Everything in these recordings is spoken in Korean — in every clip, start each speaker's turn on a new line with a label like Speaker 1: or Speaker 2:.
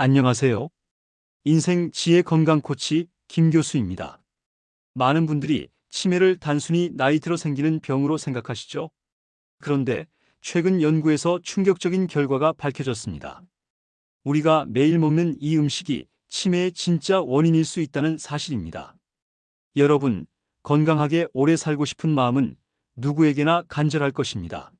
Speaker 1: 안녕하세요. 인생 지혜 건강 코치 김 교수입니다. 많은 분들이 치매를 단순히 나이 들어 생기는 병으로 생각하시죠? 그런데 최근 연구에서 충격적인 결과가 밝혀졌습니다. 우리가 매일 먹는 이 음식이 치매의 진짜 원인일 수 있다는 사실입니다. 여러분, 건강하게 오래 살고 싶은 마음은 누구에게나 간절할 것입니다.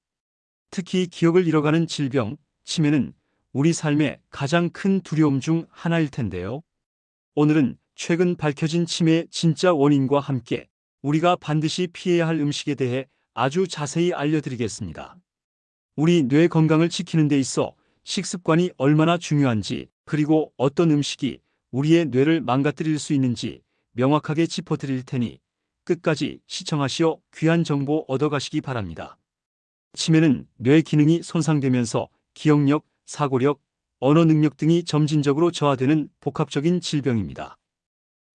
Speaker 1: 특히 기억을 잃어가는 질병, 치매는 우리 삶의 가장 큰 두려움 중 하나일 텐데요. 오늘은 최근 밝혀진 치매의 진짜 원인과 함께 우리가 반드시 피해야 할 음식에 대해 아주 자세히 알려드리겠습니다. 우리 뇌 건강을 지키는 데 있어 식습관이 얼마나 중요한지 그리고 어떤 음식이 우리의 뇌를 망가뜨릴 수 있는지 명확하게 짚어드릴 테니 끝까지 시청하시어 귀한 정보 얻어가시기 바랍니다. 치매는 뇌 기능이 손상되면서 기억력, 사고력, 언어 능력 등이 점진적으로 저하되는 복합적인 질병입니다.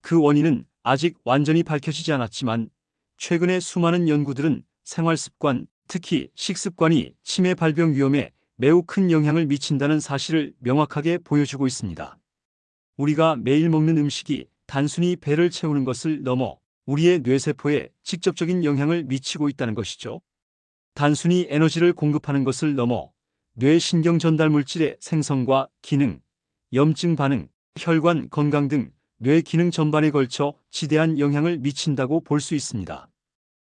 Speaker 1: 그 원인은 아직 완전히 밝혀지지 않았지만 최근의 수많은 연구들은 생활 습관, 특히 식습관이 치매 발병 위험에 매우 큰 영향을 미친다는 사실을 명확하게 보여주고 있습니다. 우리가 매일 먹는 음식이 단순히 배를 채우는 것을 넘어 우리의 뇌세포에 직접적인 영향을 미치고 있다는 것이죠. 단순히 에너지를 공급하는 것을 넘어 뇌 신경 전달 물질의 생성과 기능, 염증 반응, 혈관 건강 등 뇌 기능 전반에 걸쳐 지대한 영향을 미친다고 볼 수 있습니다.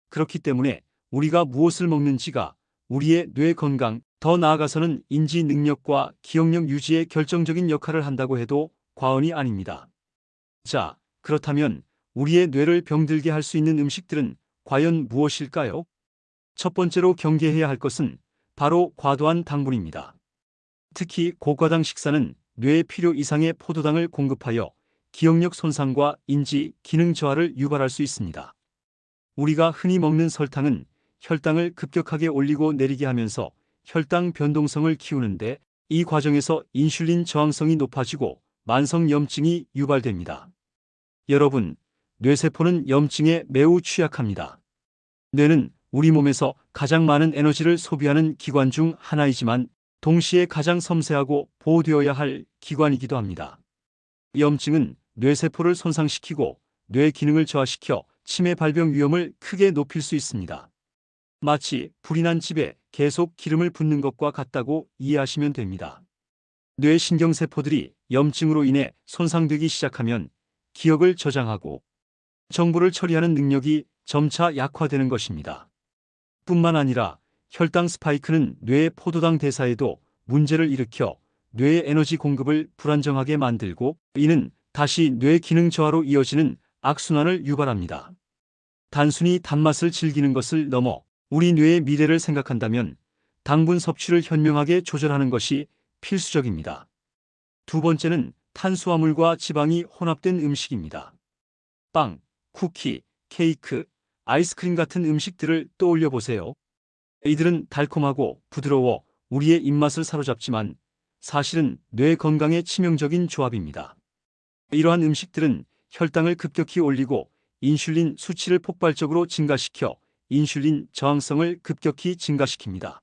Speaker 1: 그렇기 때문에 우리가 무엇을 먹는지가 우리의 뇌 건강, 더 나아가서는 인지 능력과 기억력 유지에 결정적인 역할을 한다고 해도 과언이 아닙니다. 자, 그렇다면 우리의 뇌를 병들게 할 수 있는 음식들은 과연 무엇일까요? 첫 번째로 경계해야 할 것은 바로 과도한 당분입니다. 특히 고과당 식사는 뇌에 필요 이상의 포도당을 공급하여 기억력 손상과 인지, 기능 저하를 유발할 수 있습니다. 우리가 흔히 먹는 설탕은 혈당을 급격하게 올리고 내리게 하면서 혈당 변동성을 키우는데 이 과정에서 인슐린 저항성이 높아지고 만성 염증이 유발됩니다. 여러분, 뇌세포는 염증에 매우 취약합니다. 뇌는 우리 몸에서 가장 많은 에너지를 소비하는 기관 중 하나이지만 동시에 가장 섬세하고 보호되어야 할 기관이기도 합니다. 염증은 뇌세포를 손상시키고 뇌 기능을 저하시켜 치매 발병 위험을 크게 높일 수 있습니다. 마치 불이 난 집에 계속 기름을 붓는 것과 같다고 이해하시면 됩니다. 뇌 신경세포들이 염증으로 인해 손상되기 시작하면 기억을 저장하고 정보를 처리하는 능력이 점차 약화되는 것입니다. 뿐만 아니라 혈당 스파이크는 뇌의 포도당 대사에도 문제를 일으켜 뇌의 에너지 공급을 불안정하게 만들고 이는 다시 뇌 기능 저하로 이어지는 악순환을 유발합니다. 단순히 단맛을 즐기는 것을 넘어 우리 뇌의 미래를 생각한다면 당분 섭취를 현명하게 조절하는 것이 필수적입니다. 두 번째는 탄수화물과 지방이 혼합된 음식입니다. 빵, 쿠키, 케이크, 아이스크림 같은 음식들을 떠올려 보세요. 이들은 달콤하고 부드러워 우리의 입맛을 사로잡지만 사실은 뇌 건강에 치명적인 조합입니다. 이러한 음식들은 혈당을 급격히 올리고 인슐린 수치를 폭발적으로 증가시켜 인슐린 저항성을 급격히 증가시킵니다.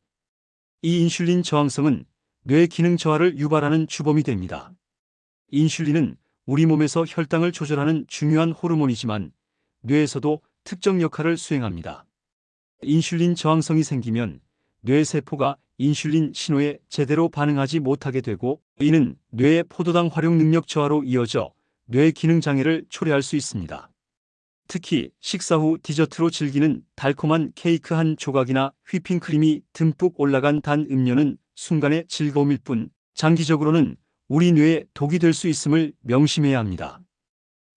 Speaker 1: 이 인슐린 저항성은 뇌 기능 저하를 유발하는 주범이 됩니다. 인슐린은 우리 몸에서 혈당을 조절하는 중요한 호르몬이지만 뇌에서도 특정 역할을 수행합니다. 인슐린 저항성이 생기면 뇌세포가 인슐린 신호에 제대로 반응하지 못하게 되고 이는 뇌의 포도당 활용 능력 저하로 이어져 뇌 기능 장애를 초래할 수 있습니다. 특히 식사 후 디저트로 즐기는 달콤한 케이크 한 조각이나 휘핑크림이 듬뿍 올라간 단 음료는 순간의 즐거움일 뿐 장기적으로는 우리 뇌에 독이 될 수 있음을 명심해야 합니다.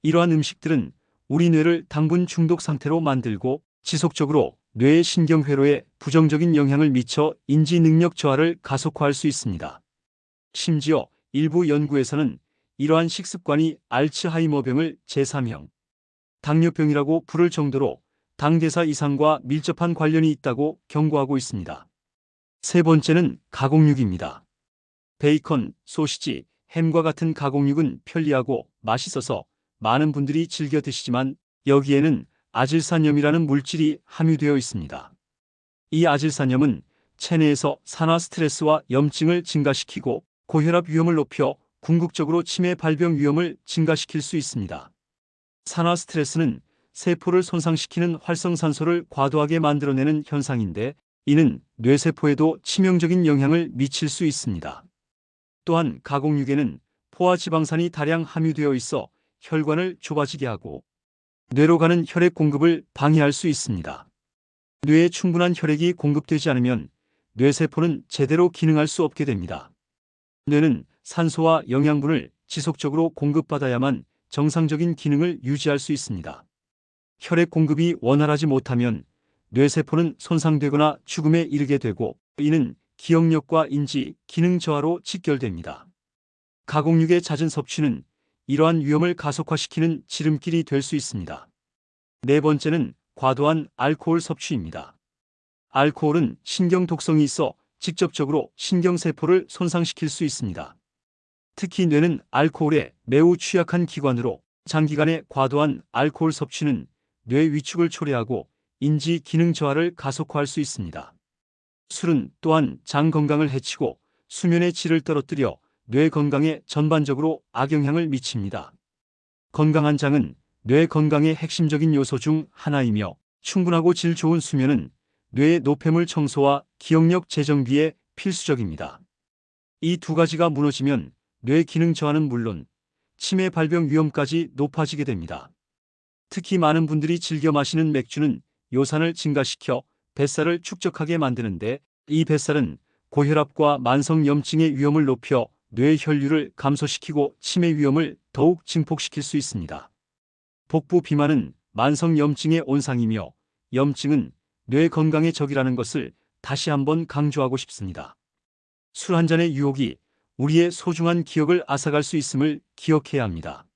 Speaker 1: 이러한 음식들은 우리 뇌를 당분 중독 상태로 만들고 지속적으로 뇌의 신경회로에 부정적인 영향을 미쳐 인지 능력 저하를 가속화할 수 있습니다. 심지어 일부 연구에서는 이러한 식습관이 알츠하이머병을 제3형 당뇨병이라고 부를 정도로 당대사 이상과 밀접한 관련이 있다고 경고하고 있습니다. 세 번째는 가공육입니다. 베이컨, 소시지, 햄과 같은 가공육은 편리하고 맛있어서 많은 분들이 즐겨 드시지만 여기에는 아질산염이라는 물질이 함유되어 있습니다. 이 아질산염은 체내에서 산화 스트레스와 염증을 증가시키고 고혈압 위험을 높여 궁극적으로 치매 발병 위험을 증가시킬 수 있습니다. 산화 스트레스는 세포를 손상시키는 활성산소를 과도하게 만들어내는 현상인데 이는 뇌세포에도 치명적인 영향을 미칠 수 있습니다. 또한 가공육에는 포화 지방산이 다량 함유되어 있어 혈관을 좁아지게 하고 뇌로 가는 혈액 공급을 방해할 수 있습니다. 뇌에 충분한 혈액이 공급되지 않으면 뇌세포는 제대로 기능할 수 없게 됩니다. 뇌는 산소와 영양분을 지속적으로 공급받아야만 정상적인 기능을 유지할 수 있습니다. 혈액 공급이 원활하지 못하면 뇌세포는 손상되거나 죽음에 이르게 되고 이는 기억력과 인지, 기능 저하로 직결됩니다. 가공육의 잦은 섭취는 이러한 위험을 가속화시키는 지름길이 될 수 있습니다. 네 번째는 과도한 알코올 섭취입니다. 알코올은 신경 독성이 있어 직접적으로 신경세포를 손상시킬 수 있습니다. 특히 뇌는 알코올에 매우 취약한 기관으로 장기간의 과도한 알코올 섭취는 뇌 위축을 초래하고 인지 기능 저하를 가속화할 수 있습니다. 술은 또한 장 건강을 해치고 수면의 질을 떨어뜨려 뇌 건강에 전반적으로 악영향을 미칩니다. 건강한 장은 뇌 건강의 핵심적인 요소 중 하나이며 충분하고 질 좋은 수면은 뇌의 노폐물 청소와 기억력 재정비에 필수적입니다. 이 두 가지가 무너지면 뇌 기능 저하는 물론 치매 발병 위험까지 높아지게 됩니다. 특히 많은 분들이 즐겨 마시는 맥주는 요산을 증가시켜 뱃살을 축적하게 만드는데 이 뱃살은 고혈압과 만성 염증의 위험을 높여 뇌 혈류를 감소시키고 치매 위험을 더욱 증폭시킬 수 있습니다. 복부 비만은 만성 염증의 온상이며 염증은 뇌 건강의 적이라는 것을 다시 한번 강조하고 싶습니다. 술 한 잔의 유혹이 우리의 소중한 기억을 앗아갈 수 있음을 기억해야 합니다.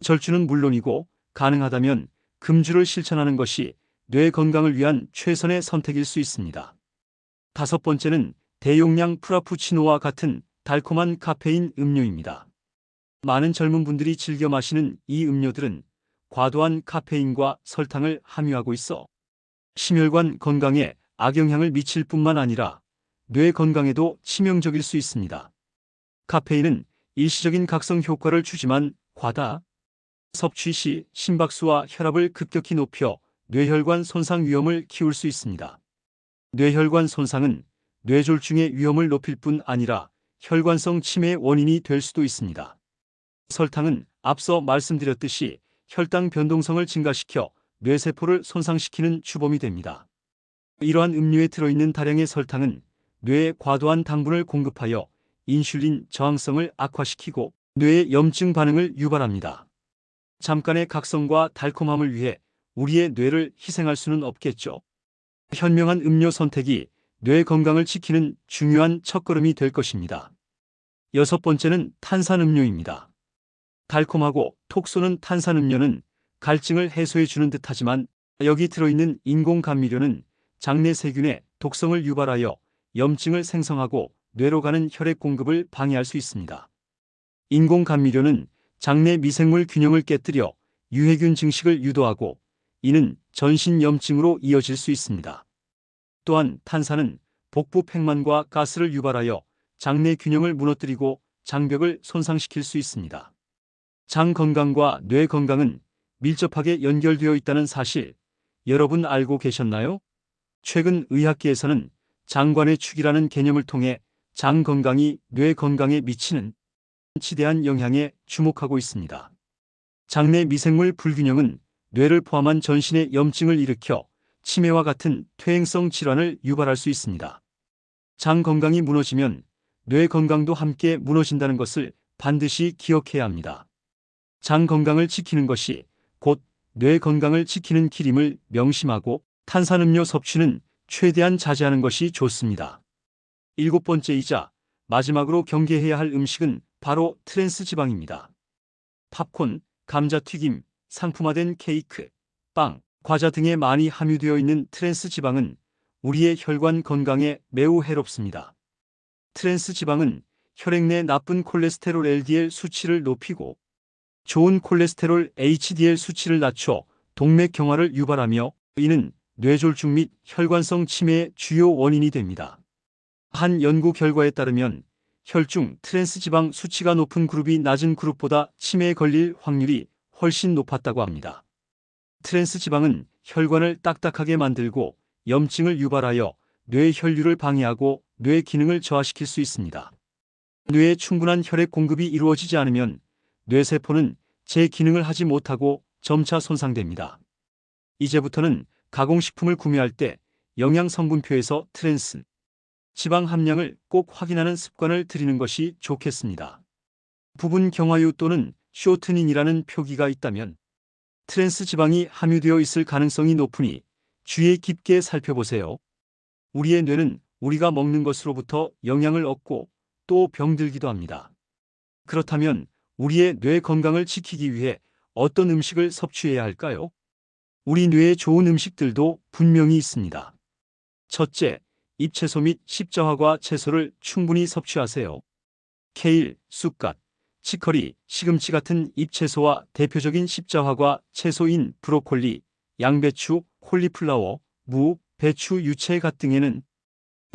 Speaker 1: 절주는 물론이고 가능하다면 금주를 실천하는 것이 뇌 건강을 위한 최선의 선택일 수 있습니다. 다섯 번째는 대용량 프라푸치노와 같은 달콤한 카페인 음료입니다. 많은 젊은 분들이 즐겨 마시는 이 음료들은 과도한 카페인과 설탕을 함유하고 있어 심혈관 건강에 악영향을 미칠 뿐만 아니라 뇌 건강에도 치명적일 수 있습니다. 카페인은 일시적인 각성 효과를 주지만 과다 섭취 시 심박수와 혈압을 급격히 높여 뇌혈관 손상 위험을 키울 수 있습니다. 뇌혈관 손상은 뇌졸중의 위험을 높일 뿐 아니라 혈관성 치매의 원인이 될 수도 있습니다. 설탕은 앞서 말씀드렸듯이 혈당 변동성을 증가시켜 뇌세포를 손상시키는 주범이 됩니다. 이러한 음료에 들어있는 다량의 설탕은 뇌에 과도한 당분을 공급하여 인슐린 저항성을 악화시키고 뇌의 염증 반응을 유발합니다. 잠깐의 각성과 달콤함을 위해 우리의 뇌를 희생할 수는 없겠죠. 현명한 음료 선택이 뇌 건강을 지키는 중요한 첫걸음이 될 것입니다. 여섯 번째는 탄산음료입니다. 달콤하고 톡 쏘는 탄산음료는 갈증을 해소해 주는 듯하지만 여기 들어있는 인공 감미료는 장내 세균의 독성을 유발하여 염증을 생성하고 뇌로 가는 혈액 공급을 방해할 수 있습니다. 인공 감미료는 장내 미생물 균형을 깨뜨려 유해균 증식을 유도하고 이는 전신 염증으로 이어질 수 있습니다. 또한 탄산은 복부 팽만과 가스를 유발하여 장내 균형을 무너뜨리고 장벽을 손상시킬 수 있습니다. 장 건강과 뇌 건강은 밀접하게 연결되어 있다는 사실 여러분 알고 계셨나요? 최근 의학계에서는 장관의 축이라는 개념을 통해 장 건강이 뇌 건강에 미치는 치대한 영향에 주목하고 있습니다. 장내 미생물 불균형은 뇌를 포함한 전신의 염증을 일으켜 치매와 같은 퇴행성 질환을 유발할 수 있습니다. 장 건강이 무너지면 뇌 건강도 함께 무너진다는 것을 반드시 기억해야 합니다. 장 건강을 지키는 것이 곧 뇌 건강을 지키는 길임을 명심하고 탄산음료 섭취는 최대한 자제하는 것이 좋습니다. 일곱 번째이자 마지막으로 경계해야 할 음식은 바로 트랜스 지방입니다. 팝콘, 감자튀김, 상품화된 케이크, 빵, 과자 등에 많이 함유되어 있는 트랜스 지방은 우리의 혈관 건강에 매우 해롭습니다. 트랜스 지방은 혈액 내 나쁜 콜레스테롤 LDL 수치를 높이고 좋은 콜레스테롤 HDL 수치를 낮춰 동맥 경화를 유발하며 이는 뇌졸중 및 혈관성 치매의 주요 원인이 됩니다. 한 연구 결과에 따르면 혈중 트랜스 지방 수치가 높은 그룹이 낮은 그룹보다 치매에 걸릴 확률이 훨씬 높았다고 합니다. 트랜스 지방은 혈관을 딱딱하게 만들고 염증을 유발하여 뇌 혈류를 방해하고 뇌 기능을 저하시킬 수 있습니다. 뇌에 충분한 혈액 공급이 이루어지지 않으면 뇌세포는 제 기능을 하지 못하고 점차 손상됩니다. 이제부터는 가공식품을 구매할 때 영양 성분표에서 트랜스 지방 함량을 꼭 확인하는 습관을 들이는 것이 좋겠습니다. 부분 경화유 또는 쇼트닌이라는 표기가 있다면 트랜스 지방이 함유되어 있을 가능성이 높으니 주의 깊게 살펴보세요. 우리의 뇌는 우리가 먹는 것으로부터 영양을 얻고 또 병들기도 합니다. 그렇다면 우리의 뇌 건강을 지키기 위해 어떤 음식을 섭취해야 할까요? 우리 뇌에 좋은 음식들도 분명히 있습니다. 첫째, 잎채소 및 십자화과 채소를 충분히 섭취하세요. 케일, 쑥갓, 치커리, 시금치 같은 잎채소와 대표적인 십자화과 채소인 브로콜리, 양배추, 콜리플라워, 무, 배추, 유채갓 등에는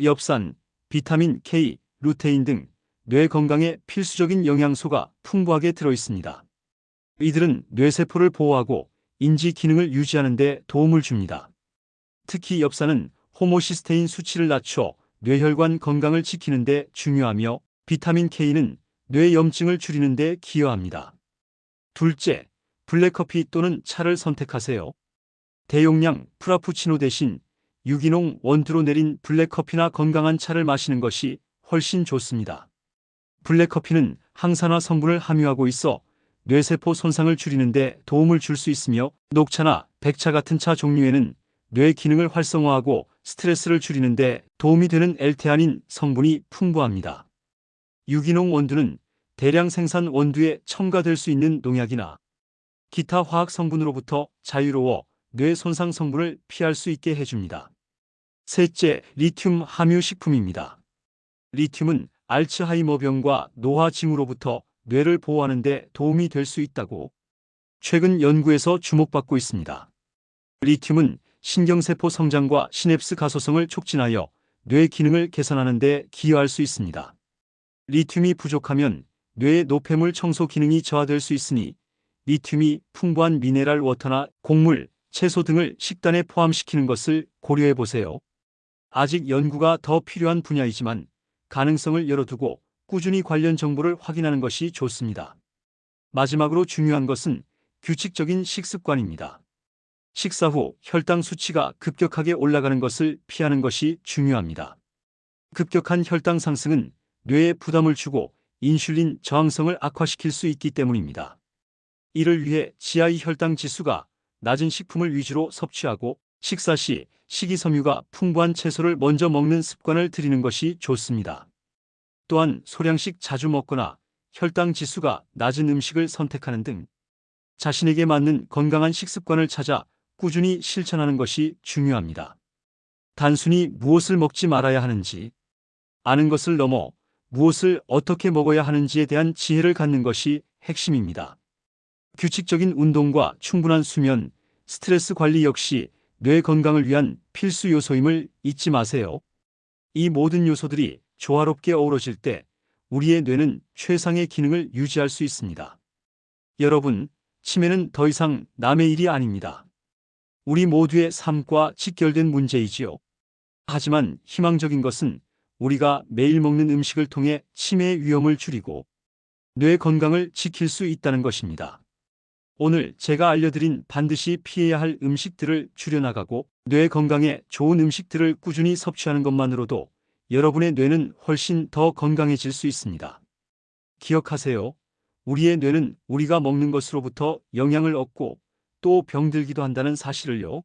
Speaker 1: 엽산, 비타민 K, 루테인 등 뇌 건강에 필수적인 영양소가 풍부하게 들어 있습니다. 이들은 뇌세포를 보호하고 인지 기능을 유지하는 데 도움을 줍니다. 특히 엽산은 호모시스테인 수치를 낮춰 뇌혈관 건강을 지키는 데 중요하며 비타민 K는 뇌 염증을 줄이는 데 기여합니다. 둘째, 블랙커피 또는 차를 선택하세요. 대용량 프라푸치노 대신 유기농 원두로 내린 블랙커피나 건강한 차를 마시는 것이 훨씬 좋습니다. 블랙커피는 항산화 성분을 함유하고 있어 뇌세포 손상을 줄이는 데 도움을 줄 수 있으며 녹차나 백차 같은 차 종류에는 뇌 기능을 활성화하고 스트레스를 줄이는 데 도움이 되는 엘테아닌 성분이 풍부합니다. 유기농 원두는 대량 생산 원두에 첨가될 수 있는 농약이나 기타 화학 성분으로부터 자유로워 뇌 손상 성분을 피할 수 있게 해줍니다. 셋째, 리튬 함유 식품입니다. 리튬은 알츠하이머병과 노화 징후로부터 뇌를 보호하는 데 도움이 될 수 있다고 최근 연구에서 주목받고 있습니다. 리튬은 신경세포 성장과 시냅스 가소성을 촉진하여 뇌 기능을 개선하는 데 기여할 수 있습니다. 리튬이 부족하면 뇌의 노폐물 청소 기능이 저하될 수 있으니 리튬이 풍부한 미네랄 워터나 곡물, 채소 등을 식단에 포함시키는 것을 고려해 보세요. 아직 연구가 더 필요한 분야이지만 가능성을 열어두고 꾸준히 관련 정보를 확인하는 것이 좋습니다. 마지막으로 중요한 것은 규칙적인 식습관입니다. 식사 후 혈당 수치가 급격하게 올라가는 것을 피하는 것이 중요합니다. 급격한 혈당 상승은 뇌에 부담을 주고 인슐린 저항성을 악화시킬 수 있기 때문입니다. 이를 위해 GI 혈당 지수가 낮은 식품을 위주로 섭취하고 식사 시 식이섬유가 풍부한 채소를 먼저 먹는 습관을 들이는 것이 좋습니다. 또한 소량씩 자주 먹거나 혈당 지수가 낮은 음식을 선택하는 등 자신에게 맞는 건강한 식습관을 찾아 꾸준히 실천하는 것이 중요합니다. 단순히 무엇을 먹지 말아야 하는지 아는 것을 넘어 무엇을 어떻게 먹어야 하는지에 대한 지혜를 갖는 것이 핵심입니다. 규칙적인 운동과 충분한 수면, 스트레스 관리 역시 뇌 건강을 위한 필수 요소임을 잊지 마세요. 이 모든 요소들이 조화롭게 어우러질 때 우리의 뇌는 최상의 기능을 유지할 수 있습니다. 여러분, 치매는 더 이상 남의 일이 아닙니다. 우리 모두의 삶과 직결된 문제이지요. 하지만 희망적인 것은 우리가 매일 먹는 음식을 통해 치매의 위험을 줄이고 뇌 건강을 지킬 수 있다는 것입니다. 오늘 제가 알려드린 반드시 피해야 할 음식들을 줄여나가고 뇌 건강에 좋은 음식들을 꾸준히 섭취하는 것만으로도 여러분의 뇌는 훨씬 더 건강해질 수 있습니다. 기억하세요. 우리의 뇌는 우리가 먹는 것으로부터 영양을 얻고 또 병들기도 한다는 사실을요.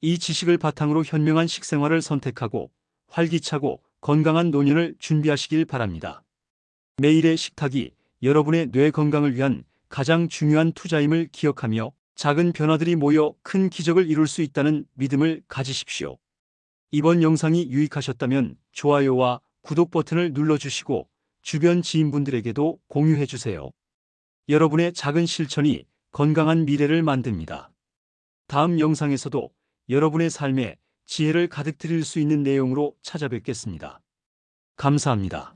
Speaker 1: 이 지식을 바탕으로 현명한 식생활을 선택하고 활기차고 건강한 노년을 준비하시길 바랍니다. 매일의 식탁이 여러분의 뇌 건강을 위한 가장 중요한 투자임을 기억하며 작은 변화들이 모여 큰 기적을 이룰 수 있다는 믿음을 가지십시오. 이번 영상이 유익하셨다면 좋아요와 구독 버튼을 눌러주시고 주변 지인분들에게도 공유해주세요. 여러분의 작은 실천이 건강한 미래를 만듭니다. 다음 영상에서도 여러분의 삶에 지혜를 가득 드릴 수 있는 내용으로 찾아뵙겠습니다. 감사합니다.